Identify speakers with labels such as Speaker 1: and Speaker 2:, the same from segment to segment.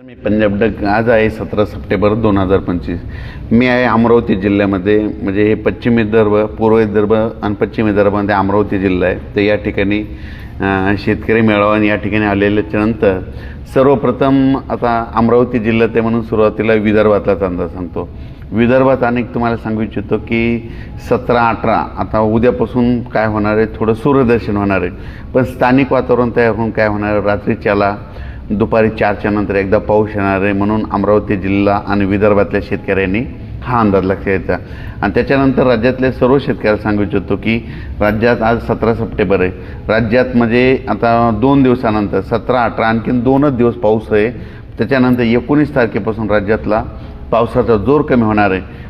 Speaker 1: मी Punjab duck आज आहे सतरा सप्टेंबर दोन हजार पंचवीस. मी आहे अमरावती जिल्ह्यामध्ये म्हणजे हे पश्चिम विदर्भ पूर्व विदर्भ आणि पश्चिम विदर्भामध्ये अमरावती जिल्हा आहे. तर या ठिकाणी शेतकरी मेळावा आणि या ठिकाणी आलेल्याच्या नंतर सर्वप्रथम आता अमरावती जिल्ह्यात आहे म्हणून सुरुवातीला विदर्भातलाच अंदाज सांगतो. विदर्भात अनेक तुम्हाला सांगू इच्छितो की सतरा अठरा आता उद्यापासून काय होणार आहे? थोडं सूर्यदर्शन होणार आहे. पण स्थानिक वातावरण तयार होऊन काय होणार आहे? रात्रीच्याला दुपारी चारच्या नंतर एकदा पाऊस येणार आहे म्हणून अमरावती जिल्हा आणि विदर्भातल्या शेतकऱ्यांनी हा अंदाज लक्षात घ्यायचा आणि त्याच्यानंतर राज्यातल्या सर्व शेतकऱ्याला सांगू इच्छितो की राज्यात आज सतरा सप्टेंबर आहे. राज्यात म्हणजे आता दोन दिवसानंतर सतरा अठरा आणखीन दोनच दिवस पाऊस आहे. त्याच्यानंतर एकोणीस तारखेपासून राज्यातला पावसाचा जोर कमी होणार आहे.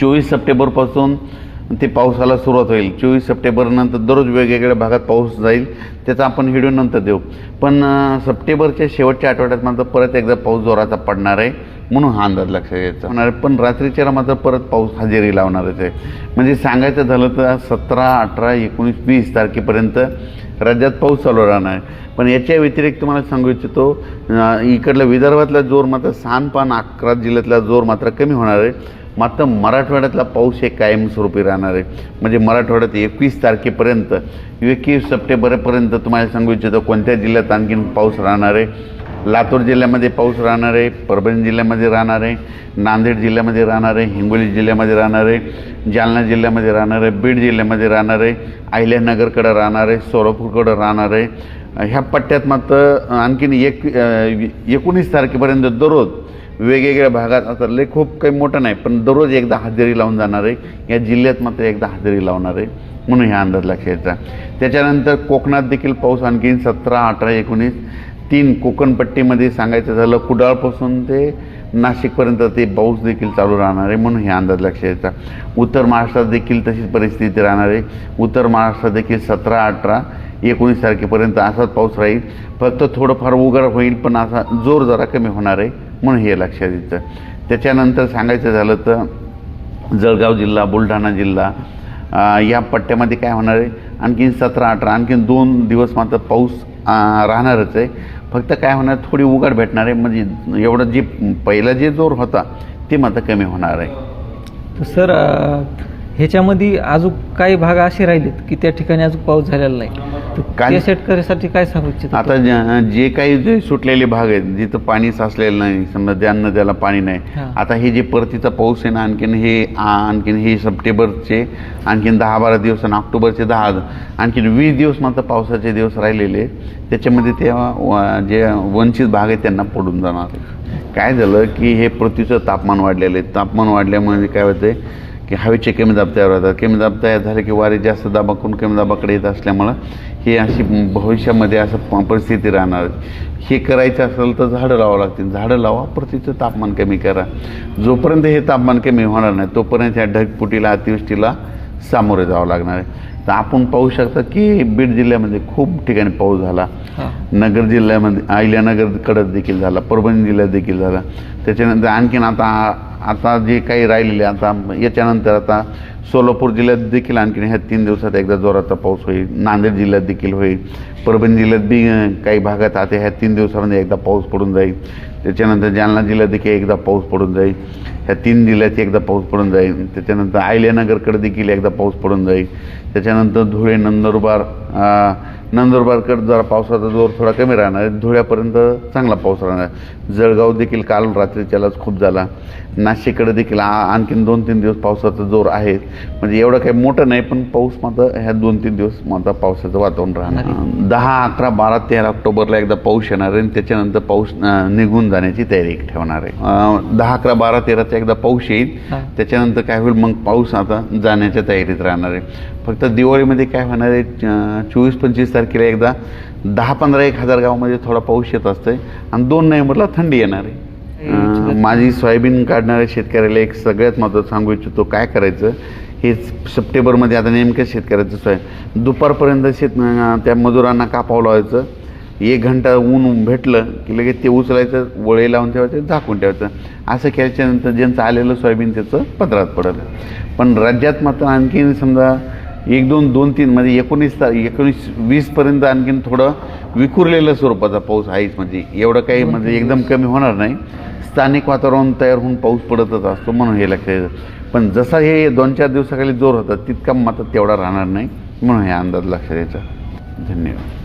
Speaker 1: चोवीस सप्टेंबरपासून ते पावसाला सुरुवात होईल. चोवीस सप्टेंबरनंतर दररोज वेगवेगळ्या भागात पाऊस जाईल त्याचा आपण व्हिडिओ नंतर देऊ. पण सप्टेंबरच्या शेवटच्या आठवड्यात मात्र परत एकदा पाऊस जोराचा पडणार आहे म्हणून हा अंदाज लक्षात घ्यायचा. होणार आहे. पण रात्रीच्याला मात्र परत पाऊस हजेरी लावणारच आहे. म्हणजे सांगायचं झालं तर सतरा अठरा एकोणीस वीस तारखेपर्यंत राज्यात पाऊस चालू राहणार आहे. पण याच्या व्यतिरिक्त तुम्हाला सांगू इच्छितो इकडल्या इकडला विदर्भातला जोर मात्र सहानपान अकरा जिल्ह्यातला जोर मात्र कमी होणार आहे. मात्र मराठवाड्यातला पाऊस हे कायमस्वरूपी राहणार आहे. म्हणजे मराठवाड्यात एकवीस तारखेपर्यंत एकवीस सप्टेंबरपर्यंत तुम्हाला सांगू इच्छितो कोणत्या जिल्ह्यात आणखीन पाऊस राहणार आहे? लातूर जिल्ह्यामध्ये पाऊस राहणार आहे परभणी जिल्ह्यामध्ये राहणार आहे नांदेड जिल्ह्यामध्ये राहणार आहे हिंगोली जिल्ह्यामध्ये राहणार आहे जालना जिल्ह्यामध्ये राहणार आहे बीड जिल्ह्यामध्ये राहणार आहे अहिल्यानगरकडं राहणार आहे सोलापूरकडं राहणार आहे. ह्या पट्ट्यात मात्र आणखीन एक एकोणीस तारखेपर्यंत दररोज वेगवेगळ्या भागात आता लय खूप काही मोठं नाही पण दररोज एकदा हजेरी लावून जाणार आहे. या जिल्ह्यात मात्र एकदा हजेरी लावणार आहे म्हणून ह्या अंदाज लक्षात त्याच्यानंतर कोकणात देखील पाऊस आणखीन सतरा अठरा एकोणीस तीन कोकणपट्टीमध्ये सांगायचं झालं कुडाळपासून ते नाशिकपर्यंत ते पाऊस देखील चालू राहणार आहे म्हणून हे अंदाज लक्षात यायचा उत्तर महाराष्ट्रात देखील तशीच परिस्थिती राहणार आहे. उत्तर महाराष्ट्रात देखील सतरा अठरा एकोणीस तारखेपर्यंत असाच पाऊस राहील. फक्त थोडंफार उघड होईल पण असा जोर जरा कमी होणार आहे. म्हणून हे लक्षात येतं. त्याच्यानंतर सांगायचं झालं तर जळगाव जिल्हा बुलढाणा जिल्हा या पट्ट्यामध्ये काय होणार आहे? आणखीन सतरा अठरा आणखीन दोन दिवस मात्र पाऊस राहणारच आहे. फक्त काय होणार? थोडी उघड भेटणार आहे. म्हणजे एवढं जे पहिला जे जोर होता ते मात्र कमी होणार आहे.
Speaker 2: तर सर ह्याच्यामध्ये अजून काही भाग असे राहिलेत की त्या ठिकाणी अजून पाऊस झालेला नाही तर
Speaker 1: काय-
Speaker 2: शेतकऱ्यासाठी काय सांगू इच्छित
Speaker 1: आता जे- काही जे सुटलेले भाग आहेत जिथं पाणी साचलेलं नाही समजा ज्यांना त्याला पाणी नाही. आता हे जे परतीचा पाऊस आहे ना आणखीन हे आणखीन हे सप्टेंबरचे आणखीन दहा बारा दिवस आणि ऑक्टोबरचे दहा आणखीन वीस दिवस मात्र पावसाचे दिवस राहिलेले. त्याच्यामध्ये ते जे वंचित भाग आहेत त्यांना पडून जाणार आहे. काय झालं की हे पृथ्वीचं तापमान वाढलेलं आहे तापमान वाढल्यामुळे काय होतं की हवेचे कमी दाब तयार होतात कमी दाब तयार झाले की वारे जास्त दाबाकडून कमी दाबाकडे येत असल्यामुळं हे अशी भविष्यामध्ये असं प- परिस्थिती राहणार. हे करायचं असेल तर झाडं लावावं लागतील. झाडं लावा पृथ्वीचं तापमान कमी करा. जोपर्यंत हे तापमान कमी होणार नाही तोपर्यंत ह्या ढगपुटीला अतिवृष्टीला सामोरे जावं लागणार आहे. तर आपण पाहू शकता की बीड जिल्ह्यामध्ये खूप ठिकाणी पाऊस झाला. नगर जिल्ह्यामध्ये अहिल्यानगरकडं देखील झाला परभणी जिल्ह्यात देखील झाला. त्याच्यानंतर आणखीन आता आता जे काही राहिलेले आता याच्यानंतर आता सोलापूर जिल्ह्यात देखील आणखीन ह्या तीन दिवसात एकदा जोराचा पाऊस होईल. नांदेड जिल्ह्यात देखील होईल. परभणी जिल्ह्यात बी काही भागात आता ह्या तीन दिवसामध्ये एकदा पाऊस पडून जाईल. त्याच्यानंतर जालना जिल्ह्यात देखील एकदा पाऊस पडून जाईल. ह्या तीन जिल्ह्यात एकदा पाऊस पडून जाईल. त्याच्यानंतर आयल्यानगरकडे देखील एकदा पाऊस पडून जाईल. त्याच्यानंतर धुळे नंदुरबार नंदुरबारकडे जरा पावसाचा जोर थोडा कमी राहणार. आहे धुळ्यापर्यंत चांगला पाऊस राहणार. आहे जळगाव देखील काल रात्रीच्यालाच खूप झाला. नाशिककडे देखील आणखीन दोन तीन दिवस पावसाचा जोर आहे. म्हणजे एवढं काही मोठं नाही पण पाऊस मात्र ह्या दोन तीन दिवस मात्र पावसाचं वातावरण राहणार. दहा अकरा बारा तेरा ऑक्टोबरला एकदा पाऊस येणार आहे आणि त्याच्यानंतर पाऊस निघून जाण्याची तयारी ठेवणार आहे. दहा अकरा बारा तेराचा एकदा पाऊस येईल. त्याच्यानंतर काय होईल? मग पाऊस आता जाण्याच्या तयारीत राहणार आहे. फक्त दिवाळीमध्ये काय होणार आहे चोवीस पंचवीस तारखेला एकदा दहा पंधरा एक हजार गावामध्ये थोडा पाऊस येत असतंय आणि दोन नोव्हेंबरला थंडी येणार आहे. माझी सोयाबीन काढणाऱ्या शेतकऱ्याला एक सगळ्यात महत्त्वाचं सांगू इच्छितो काय करायचं? हे सप्टेंबरमध्ये आता नेमक्या शेतकऱ्याचं सोय. दुपारपर्यंत शेत त्या मजुरांना कापावं लावायचं. एक घंटा ऊन भेटलं की लगेच ते उचलायचं वळे लावून ठेवायचं झाकून ठेवायचं. असं केल्याच्यानंतर ज्यांचं आलेलं सोयाबीन त्याचं पदरात पडलं. पण राज्यात मात्र आणखीन समजा एक दोन दोन तीन म्हणजे एकोणीस तारीख एकोणीस वीसपर्यंत आणखीन थोडं विखुरलेलं स्वरूपाचा पाऊस आहेच. म्हणजे एवढं काही म्हणजे एकदम कमी होणार नाही. स्थानिक वातावरण तयार होऊन पाऊस पडतच असतो म्हणून हे लक्षात येतं पण जसा हे दोन चार दिवसाखाली जोर होता तितका मात्र तेवढा राहणार नाही म्हणून हे अंदाज लक्षात यायचा धन्यवाद.